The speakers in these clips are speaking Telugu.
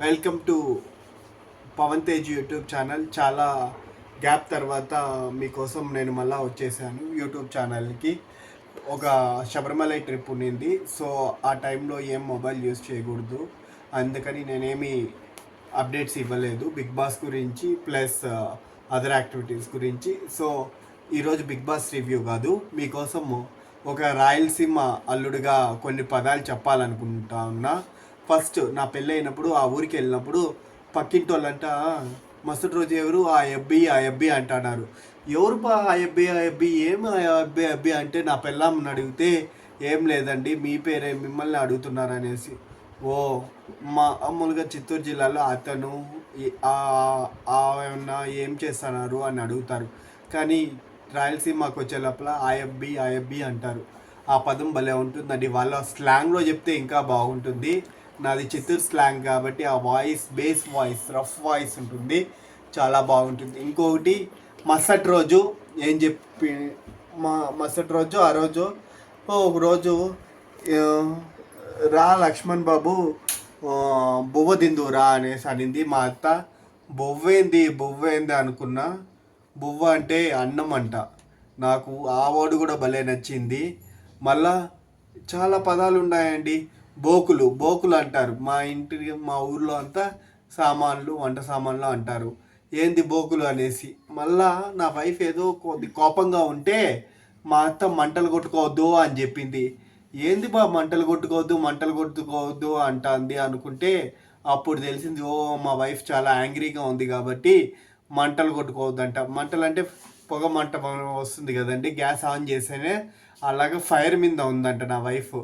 Welcome to Pawan Tej YouTube channel. చాలా గ్యాప్ తర్వాత మీకోసం నేను మళ్ళా వచ్చేసాను యూట్యూబ్ ఛానల్కి. ఒక శబరిమల ట్రిప్ ఉండింది సో ఆ టైంలో ఏం మొబైల్ యూస్ చేయకూడదు. అందుకని నేనేమి అప్డేట్స్ ఇవ్వలేదు. బిగ్ బాస్ గురించి ప్లస్ అదర్ యాక్టివిటీస్ గురించి. సో ఈరోజు బిగ్ బాస్ రివ్యూ కాదు. మీకోసం ఒక రాయలసీమ అల్లుడిగా కొన్ని పదాలు చెప్పాలనుకుంటా ఉన్నా. ఫస్ట్ నా పెళ్ళైనప్పుడు ఆ ఊరికి వెళ్ళినప్పుడు పక్కింటి వాళ్ళంట రోజు ఎవరు? ఆ ఎబ్బి ఆ ఎబ్బి అంటున్నారు. ఎవరు పా ఆ ఎబ్బి ఆ ఎబ్బి ఏం ఆ ఎబ్బి అబ్బి అంటే నా పెళ్ళామని అడిగితే ఏం లేదండి మీ పేరే మిమ్మల్ని అడుగుతున్నారు అనేసి ఓ మా మామూలుగా చిత్తూరు జిల్లాలో అతను ఆ- ఏమన్నా ఏం చేస్తున్నారు అని అడుగుతారు. కానీ రాయలసీమకు వచ్చే లోపల ఆయబ్బి ఆయబ్బి అంటారు. ఆ పదం భలే ఉంటుందండి. వాళ్ళ స్లాంగ్లో చెప్తే ఇంకా బాగుంటుంది. నాది చిత్తూరు స్లాంగ్ కాబట్టి ఆ voice base voice rough voice ఉంటుంది. చాలా బాగుంటుంది. ఇంకొకటి మరుసటి రోజు ఏం చెప్పి మా మరుసటి రోజు ఆ రోజు ఒకరోజు ఒక రోజు రా లక్ష్మణ్ బాబు ఆ, బువ్వ దిందు రా అనేసి అనింది మా అత్త. బొవ్వేంది బొవ్వేంది అనుకున్నా బువ్వ అంటే అన్నం అంట. నాకు ఆ వర్డ్ కూడా భలే నచ్చింది. మళ్ళా చాలా పదాలు ఉన్నాయండి. బోకులు బోకులు అంటారు. మా ఇంటి మా ఊర్లో అంతా సామాన్లు వంట సామాన్లు అంటారు. ఏంది బోకులు అనేసి. మళ్ళా నా వైఫ్ ఏదో కొద్ది కోపంగా ఉంటే మా అత్త మంటలు కొట్టుకోవద్దు అని చెప్పింది. ఏంది బా మంటలు కొట్టుకోవద్దు మంటలు కొట్టుకోవద్దు అంటుంది అనుకుంటే అప్పుడు తెలిసింది ఓ మా వైఫ్ చాలా యాంగ్రీగా ఉంది కాబట్టి మంటలు కొట్టుకోవద్దంట. మంటలు అంటే పొగ మంట వస్తుంది కదండి గ్యాస్ ఆన్ చేస్తేనే అలాగే ఫైర్ మీద ఉందంట నా వైఫ్.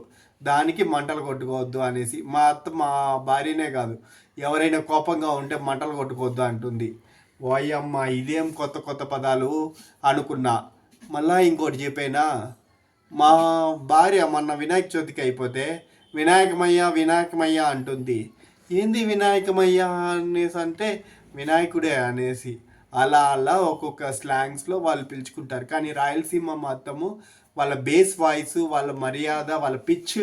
దానికి మంటలు కొట్టుకోవద్దు అనేసి మా అత్త మా భార్యనే కాదు ఎవరైనా కోపంగా ఉంటే మంటలు కొట్టుకోవద్దు అంటుంది. ఓయమ్మ ఇదేం కొత్త కొత్త పదాలు అనుకున్నా. మళ్ళా ఇంకోటి చెప్పేనా? మా భార్య మొన్న వినాయక చవితికి అయిపోతే వినాయకమయ్య వినాయకమయ్య అంటుంది. ఏంది వినాయకమయ్య అనేసి అంటే వినాయకుడే అనేసి. అలా అలా ఒక్కొక్క స్లాంగ్స్లో వాళ్ళు పిలుచుకుంటారు. కానీ రాయలసీమ మొత్తము వాళ్ళ బేస్ వాయిస్ వాళ్ళ మర్యాద వాళ్ళ పిచ్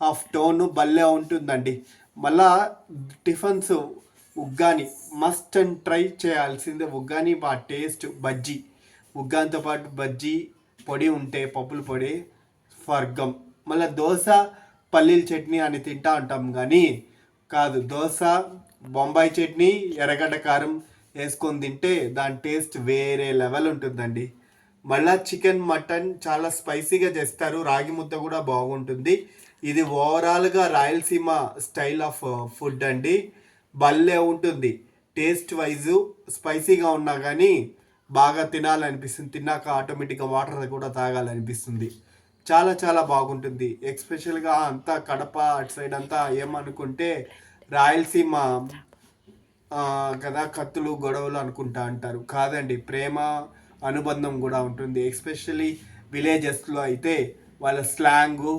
ఆఫ్ టోన్ భలే ఉంటుందండి. మళ్ళా tiffins uggani must and try చేయాల్సిందే ఉగ్గాని మా టేస్ట్ బజ్జీ. ఉగ్గానితో పాటు బజ్జీ పొడి ఉంటే పప్పుల పొడి స్వర్గం. మళ్ళీ దోశ పల్లీల చట్నీ అని తింటా ఉంటాం కానీ కాదు దోశ బొంబాయి చట్నీ ఎర్రగడ్డ కారం వేసుకొని తింటే దాని టేస్ట్ వేరే లెవెల్ ఉంటుందండి. మళ్ళా చికెన్ మటన్ చాలా స్పైసీగా చేస్తారు. రాగి ముద్ద కూడా బాగుంటుంది. ఇది ఓవరాల్గా రాయలసీమ స్టైల్ ఆఫ్ ఫుడ్ అండి. భలే ఉంటుంది. టేస్ట్ వైజు స్పైసీగా ఉన్నా కానీ బాగా తినాలనిపిస్తుంది. తిన్నాక ఆటోమేటిక్గా వాటర్ కూడా తాగాలనిపిస్తుంది. చాలా చాలా బాగుంటుంది. ఎక్స్పెషల్గా అంతా కడప అటు సైడ్ అంతా ఏమనుకుంటే రాయలసీమ కదా కత్తులు గొడవలు అనుకుంటా అంటారు. కాదండి ప్రేమ అనుబంధం కూడా ఉంటుంది. ఎస్పెషల్లీ విలేజెస్లో అయితే వాళ్ళ స్లాంగు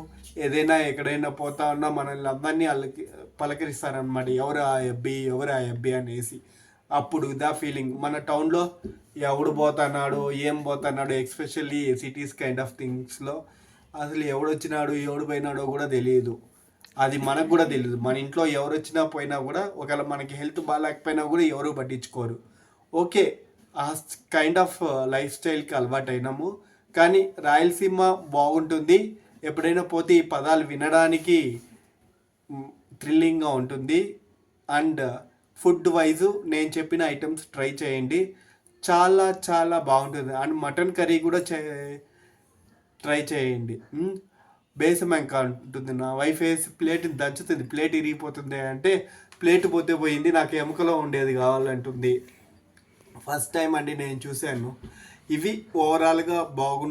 ఏదైనా ఎక్కడైనా పోతా ఉన్నా మనల్ని అందరినీ వాళ్ళకి పలకరిస్తారనమాట ఎవరు ఆ అబ్బి ఎవరు ఆ అబ్బి అనేసి. అప్పుడు దా ఫీలింగ్ మన టౌన్లో ఎవడు పోతున్నాడు ఏం పోతున్నాడు ఎస్పెషల్లీ సిటీస్ కైండ్ ఆఫ్ థింగ్స్లో అసలు ఎవడొచ్చినాడు ఎవడు పోయినాడో కూడా తెలియదు. అది మనకు కూడా తెలియదు. మన ఇంట్లో ఎవరు వచ్చినా పోయినా కూడా ఒకవేళ మనకి హెల్త్ బాగాలేకపోయినా కూడా ఎవరు పట్టించుకోరు. ఓకే ఆ కైండ్ ఆఫ్ లైఫ్ స్టైల్కి అలవాటు అయినాము. కానీ రాయలసీమ బాగుంటుంది. ఎప్పుడైనా పోతే ఈ పదాలు వినడానికి థ్రిల్లింగ్గా ఉంటుంది. అండ్ uh, ఫుడ్ వైజ్ నేను చెప్పిన ఐటమ్స్ ట్రై చేయండి. చాలా చాలా బాగుంటుంది. అండ్ మటన్ కర్రీ కూడా చే ట్రై చేయండి. మ్, బేసమంక ఉంటుంది నా వైఫ్ వేసి ప్లేట్ దంచుతుంది. ప్లేట్ ఇరిగిపోతుంది అంటే ప్లేట్ పోతే పోయింది. నాకు ఎముకలో ఉండేది కావాలంటుంది. ఫస్ట్ టైం అండి నేను చూశాను. ఇవి ఓవరాల్గా బాగు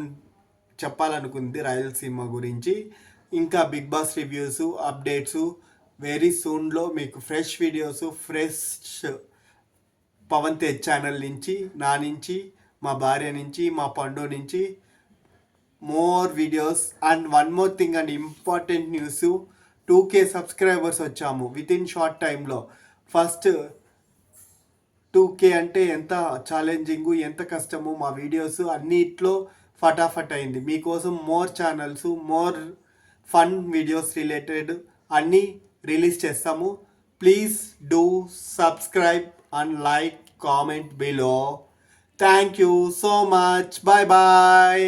చెప్పాలనుకుంది రాయలసీమ గురించి. ఇంకా big boss reviews updates very సూన్లో మీకు fresh videos fresh Pawan Tej channel నుంచి నా నుంచి మా భార్య నుంచి మా పండు నుంచి more videos and one more thing and important news two K subscribers వచ్చాము విత్ ఇన్ షార్ట్ టైంలో ఫస్ట్ టూ కే అంటే ఎంత ఛాలెంజింగ్ ఎంత కష్టము మా వీడియోస్ అన్నిట్లో ఫటాఫట్ అయింది. మీకోసం more channels more fun videos related అన్నీ రిలీజ్ చేస్తాము. Please do subscribe and like comment below thank you so much bye bye